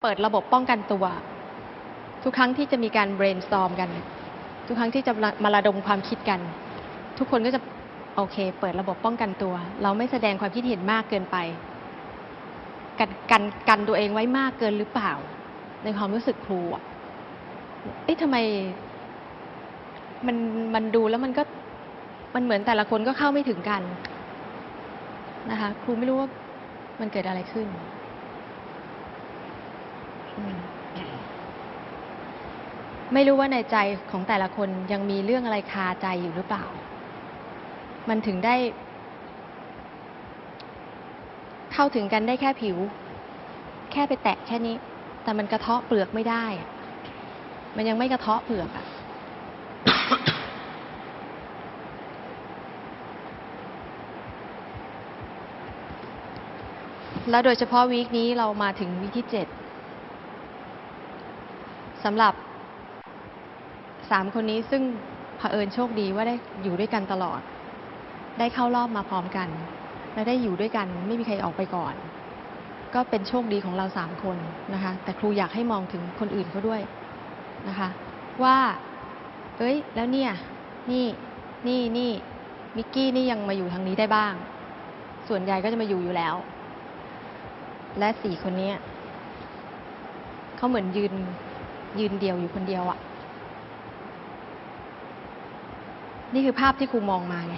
เปิดระบบป้องกันตัว ทุกครั้งที่จะมีการ brainstorm กัน ทุกครั้งที่จะมาระดมความคิดกัน ทุกคนก็จะโอเค เปิดระบบป้องกันตัว เราไม่แสดงความคิดเห็นมากเกินไปกันกันกันตัวเองไว้มากเกินหรือเปล่า ในความรู้สึกครูอะเอ๊ะทำไมมันมันดูแล้วมันก็มันเหมือนแต่ละคนก็เข้าไม่ถึงกันนะคะ ครูไม่รู้ว่ามันเกิดอะไรขึ้นอืม ไม่รู้ว่าในใจของแต่ละคนยังมีเรื่องอะไรคาใจอยู่หรือเปล่า มันถึงได้ เข้าถึงกันได้แค่ผิว แค่ไปแตะแค่นี้ แต่มันกระเทาะเปลือกไม่ได้ มันยังไม่กระเทาะเปลือกอะแล้วโดยเฉพาะวีคนี้เรามาถึงวีคที่เจ็ดสำหรับ สามคนนี้ซึ่งเผอิญโชคดีว่าได้อยู่ด้วยกันตลอด ได้เข้ารอบมาพร้อมกัน และได้อยู่ด้วยกันไม่มีใครออกไปก่อน ก็เป็นโชคดีของเราสามคนนะคะ แต่ครูอยากให้มองถึงคนอื่นเขาด้วยนะคะ ว่า เอ้ย แล้วเนี่ย นี่ นี่นี่มิกกี้นี่ยังมาอยู่ทางนี้ได้บ้าง ส่วนใหญ่ก็จะมาอยู่อยู่แล้ว และสี่คนนี้เขาเหมือนยืนยืนเดียวอยู่คนเดียวอะ่ะ นี่คือภาพที่ครูมองมาไง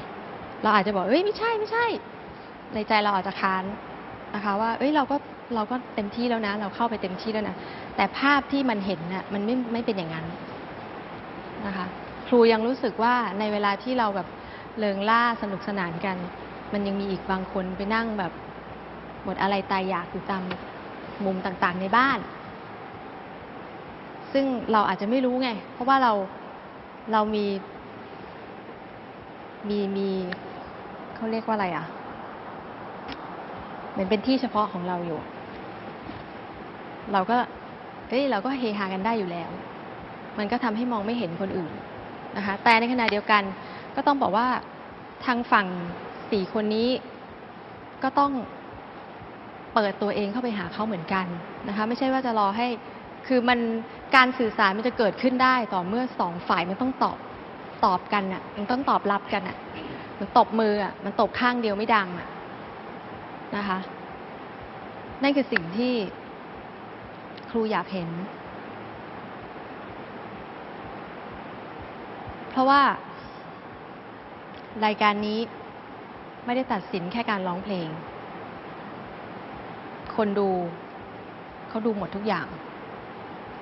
เราอาจจะบอกเอ้ยไม่ใช่ไม่ใช่ ในใจเราอาจจะค้านนะคะ ว่า เอ้ยเราก็เราก็เต็มที่แล้วนะ เราเข้าไปเต็มที่แล้วนะแต่ภาพที่มันเห็นน่ะมันไม่ไม่เป็นอย่างนั้นนะคะ ครูยังรู้สึกว่าในเวลาที่เราแบบเลิงล่าสนุกสนานกัน มันยังมีอีกบางคนไปนั่งแบบหมดอะไรตายอยากอยู่ตามมุมต่างๆในบ้าน ซึ่งเราอาจจะไม่รู้ไง เพราะว่าเราเรามี มีมีเขาเรียกว่าอะไรอะ เหมือนเป็นที่เฉพาะของเราอยู่ เราก็เอ้ยเราก็เฮฮากันได้อยู่แล้ว มันก็ทำให้มองไม่เห็นคนอื่นนะคะ แต่ในขณะเดียวกัน ก็ต้องบอกว่าทางฝั่งสี่คนนี้ก็ต้องเปิดตัวเองเข้าไปหาเขาเหมือนกันนะคะ ไม่ใช่ว่าจะรอให้คือมันการสื่อสารมันจะเกิดขึ้นได้ต่อเมื่อสองฝ่ายมันต้องตอบ ตอบกันอะ มันต้องตอบรับกันอะ มันตบมืออะ มันตบข้างเดียวไม่ดังอะนะคะ นั่นคือสิ่งที่ครูอยากเห็น เพราะว่ารายการนี้ไม่ได้ตัดสินแค่การร้องเพลง คนดูเขาดูหมดทุกอย่าง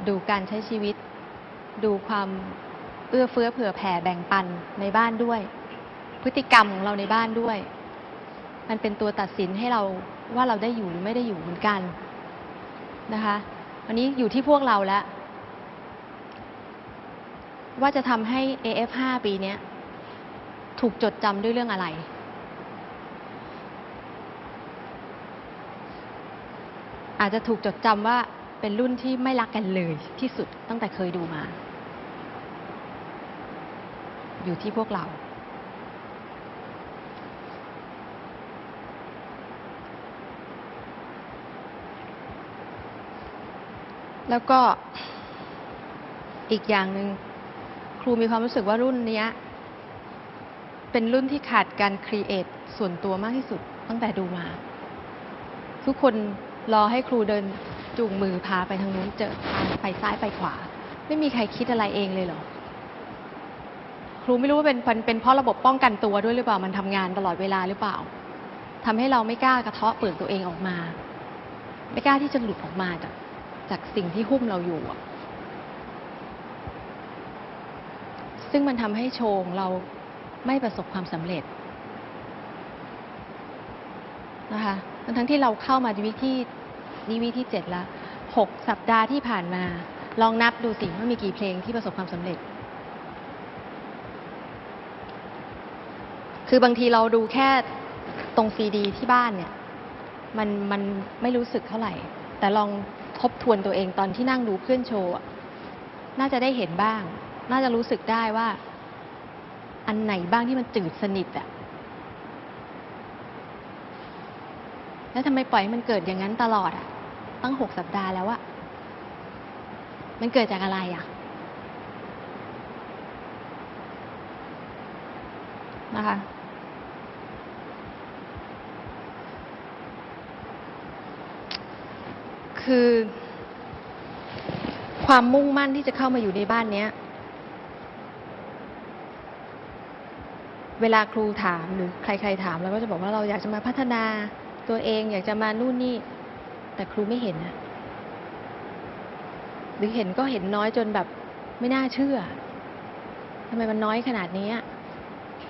ดูการใช้ชีวิต ดูความ เอื้อเฟื้อเผื่อแผ่แบ่งปันในบ้านด้วย พฤติกรรมของเราในบ้านด้วย มันเป็นตัวตัดสินให้เราว่าเราได้อยู่หรือไม่ได้อยู่เหมือนกันนะคะวันนี้อยู่ที่พวกเราแล้ว ว่าจะทำให้ AF5 ปีนี้ถูกจดจำด้วยเรื่องอะไร อาจจะถูกจดจำว่าเป็นรุ่นที่ไม่รักกันเลยที่สุดตั้งแต่เคยดูมา อยู่ที่พวกเรา แล้วก็อีกอย่างหนึ่งครูมีความรู้สึกว่ารุ่นนี้เป็นรุ่นที่ขาดการครีเอทส่วนตัวมากที่สุดตั้งแต่ดูมา ทุกคนรอให้ครูเดินจูงมือพาไปทางนู้นเจอพาไปซ้ายไปขวา ไม่มีใครคิดอะไรเองเลยเหรอ ครูไม่รู้ว่าเป็นเป็นเป็นเพราะระบบป้องกันตัวด้วยหรือเปล่ามันทำงานตลอดเวลาหรือเปล่าทำให้เราไม่กล้ากระเทาะเปลือกตัวเองออกมา ไม่กล้าที่จะหลุดออกมาจากจากสิ่งที่หุ้มเราอยู่อะซึ่งมันทำให้โชว์ของเราไม่ประสบความสำเร็จนะคะทั้งทั้งที่เราเข้ามาในวิที่นี่วิที่เจ็ดแล้วหกสัปดาห์ที่ผ่านมา ลองนับดูสิว่ามีกี่เพลงที่ประสบความสำเร็จ คือบางทีเราดูแค่ตรงซีดีที่บ้านเนี่ย มันมันไม่รู้สึกเท่าไหร่ แต่ลองทบทวนตัวเองตอนที่นั่งดูเพื่อนโชว์น่าจะได้เห็นบ้าง น่าจะรู้สึกได้ว่า อันไหนบ้างที่มันจืดสนิทอะแล้วทำไมปล่อยให้มันเกิดอย่างนั้นตลอดอะตั้งหกสัปดาห์แล้วอะมันเกิดจากอะไรอะนะคะ คือ ความมุ่งมั่นที่จะเข้ามาอยู่ในบ้านเนี้ย เวลาครูถามหรือใครๆถามเราก็จะบอกว่าเราอยากจะมาพัฒนาตัวเอง อยากจะมานู่นนี่ แต่ครูไม่เห็นนะหรือเห็นก็เห็นน้อยจนแบบไม่น่าเชื่อทำไมมันน้อยขนาดนี้อะเพ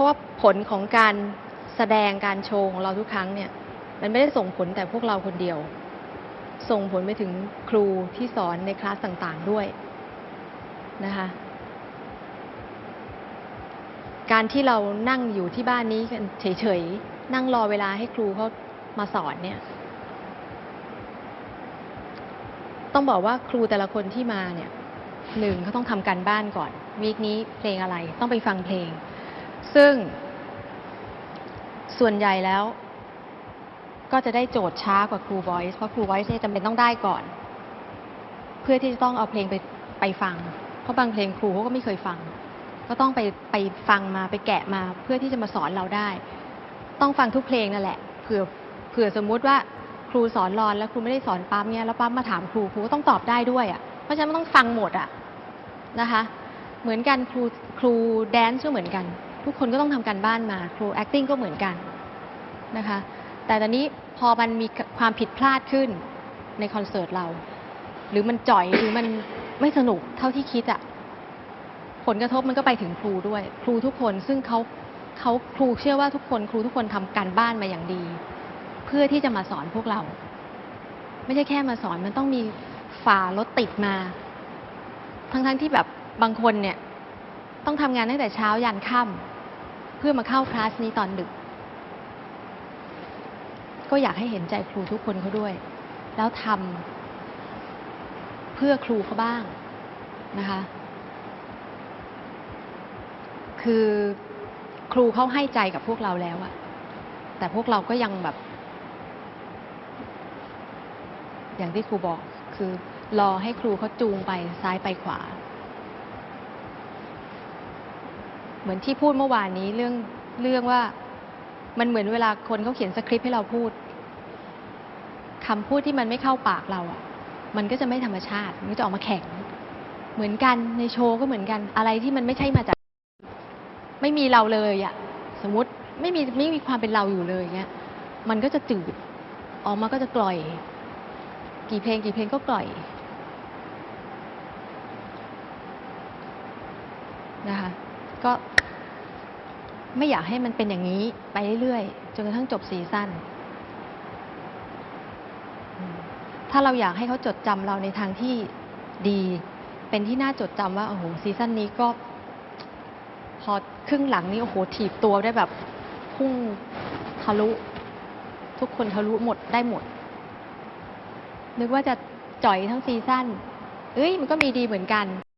ราะว่าผลของการแสดงการโชว์ของเราทุกครั้งเนี่ยมันไม่ได้ส่งผลแต่พวกเราคนเดียว ส่งผลไปถึงครูที่สอนในคลาสต่างๆด้วยนะคะการที่เรานั่งอยู่ที่บ้านนี้กันเฉยๆ นั่งรอเวลาให้ครูเขามาสอนเนี่ย ต้องบอกว่าครูแต่ละคนที่มาเนี่ยหนึ่งเขาต้องทำการบ้านก่อน วีคนี้เพลงอะไรต้องไปฟังเพลง ซึ่งส่วนใหญ่แล้ว ก็จะได้โจทย์ช้ากว่าครู voice เพราะครู voice เนี่ยจำเป็นต้องได้ก่อน เพื่อที่จะต้องเอาเพลงไปไปฟัง เพราะบางเพลงครูเขาก็ไม่เคยฟัง ก็ต้องไปไปฟังมาไปแกะมาเพื่อที่จะมาสอนเราได้ ต้องฟังทุกเพลงนั่นแหละเผื่อเผื่อสมมุติว่าครูสอนรอนแล้วครูไม่ได้สอนปั๊มเนี่ยแล้วปั๊มมาถามครูครูก็ต้องตอบได้ด้วยอะ่ะเพราะฉะนั้นมันต้องฟังหมดอะ่ะนะคะ เหมือนกันครูครูแดนซ์ก็เหมือนกัน ทุกคนก็ต้องทำการบ้านมา ครู acting ก็เหมือนกันนะคะ แต่ตอนนี้พอมันมีความผิดพลาดขึ้นในคอนเสิร์ตเรา หรือมันจ่อยหรือมันไม่สนุกเท่าที่คิดอะผลกระทบมันก็ไปถึงครูด้วย ครูทุกคนซึ่งเขาเขาครูเชื่อว่าทุกคนครูทุกคนทำการบ้านมาอย่างดี เพื่อที่จะมาสอนพวกเรา ไม่ใช่แค่มาสอนมันต้องมีฝ่ารถติดมา ทั้งๆทที่แบบบางคนเนี่ย ต้องทำงานตั้งแต่เช้ายันค่ำ เพื่อมาเข้าคลาสนี้ตอนดึก ก็อยากให้เห็นใจครูทุกคนเขาด้วย แล้วทำเพื่อครูเขาบ้างนะคะ คือครูเขาให้ใจกับพวกเราแล้วอะแต่พวกเราก็ยังแบบ อย่างที่ครูบอกคือรอให้ครูเขาจูงไปซ้ายไปขวา เหมือนที่พูดเมื่อวานนี้เรื่องเรื่องว่ามันเหมือนเวลาคนเขาเขียนสคริปต์ให้เราพูดคำพูดที่มันไม่เข้าปากเราอะ มันก็จะไม่ธรรมชาติ มันจะออกมาแข็ง เหมือนกันในโชว์ก็เหมือนกัน อะไรที่มันไม่ใช่มาจาก ไม่มีเราเลยอะ สมมติไม่มีไม่มีความเป็นเราอยู่เลยเงี้ย มันก็จะจืด ออกมาก็จะกล่อย กี่เพลงกี่เพลงก็กล่อยนะคะ ก็ ไม่อยากให้มันเป็นอย่างนี้ไปเรื่อยๆจนกระทั่งจบซีซั่นถ้าเราอยากให้เขาจดจำเราในทางที่ดี เป็นที่น่าจดจำว่าโอ้โหซีซั่นนี้ก็ พอครึ่งหลังนี้โอ้โหถีบตัวได้แบบพุ่งทะลุ ทุกคนทะลุหมดได้หมด นึกว่าจะจ่อยทั้งซีซั่นเอ้ยมันก็มีดีเหมือนกัน